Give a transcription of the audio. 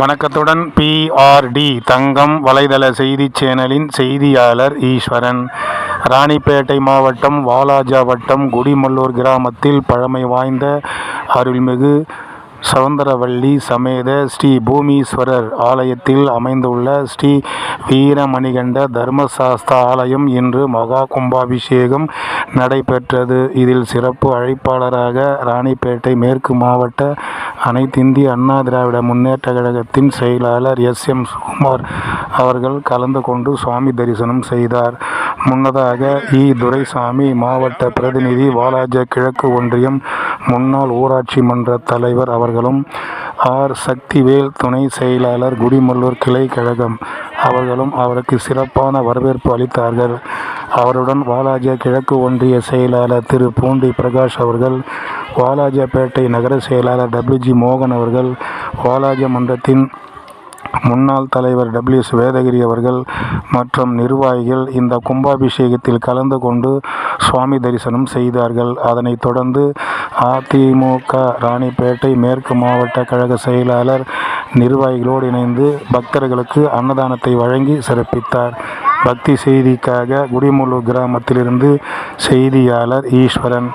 வணக்கத்துடன் பிஆர்டி தங்கம் வலைதள செய்திச் சேனலின் செய்தியாளர் ஈஸ்வரன். ராணிப்பேட்டை மாவட்டம் வாலாஜா வட்டம் குடிமல்லூர் கிராமத்தில் பழமை வாய்ந்த அருள்மிகு சவுந்தரவள்ளி சமேத ஸ்ரீ பூமீஸ்வரர் ஆலயத்தில் அமைந்துள்ள ஸ்ரீ வீரமணிகண்ட தர்மசாஸ்தா ஆலயம் இன்று மகா கும்பாபிஷேகம் நடைபெற்றது. இதில் சிறப்பு அழைப்பாளராக ராணிப்பேட்டை மேற்கு மாவட்ட அனைத்திந்திய அண்ணா திராவிட முன்னேற்ற கழகத்தின் செயலாளர் எஸ் எம் சுகுமார் அவர்கள் கலந்து கொண்டு சுவாமி தரிசனம் செய்தார். முன்னதாக இ துரைசாமி மாவட்ட பிரதிநிதி வாலாஜா கிழக்கு ஒன்றியம் முன்னாள் ஊராட்சி மன்ற தலைவர் அவர்களும் ஆர். சக்திவேல் துணை செயலாளர் குடிமல்லூர் கிளை கழகம் அவர்களும் அவருக்கு சிறப்பான வரவேற்பு அளித்தார்கள். அவருடன் வாலாஜா கிழக்கு ஒன்றிய செயலாளர் திரு. பூண்டி பிரகாஷ் அவர்கள் வாலாஜாபேட்டை நகர செயலாளர் டபிள்யூஜி மோகன் அவர்கள் வாலாஜ மன்றத்தின் முன்னாள் தலைவர் டபிள்யூஎஸ் வேதகிரி அவர்கள் மற்றும் நிர்வாகிகள் இந்த கும்பாபிஷேகத்தில் கலந்து கொண்டு சுவாமி தரிசனம் செய்தார்கள். அதனைத் தொடர்ந்து அதிமுக ராணிப்பேட்டை மேற்கு மாவட்ட கழக செயலாளர் நிர்வாகிகளோடு இணைந்து பக்தர்களுக்கு அன்னதானத்தை வழங்கி சிறப்பித்தார். பக்தி செய்திக்காக குடிமுழு கிராமத்திலிருந்து செய்தியாளர் ஈஸ்வரன்.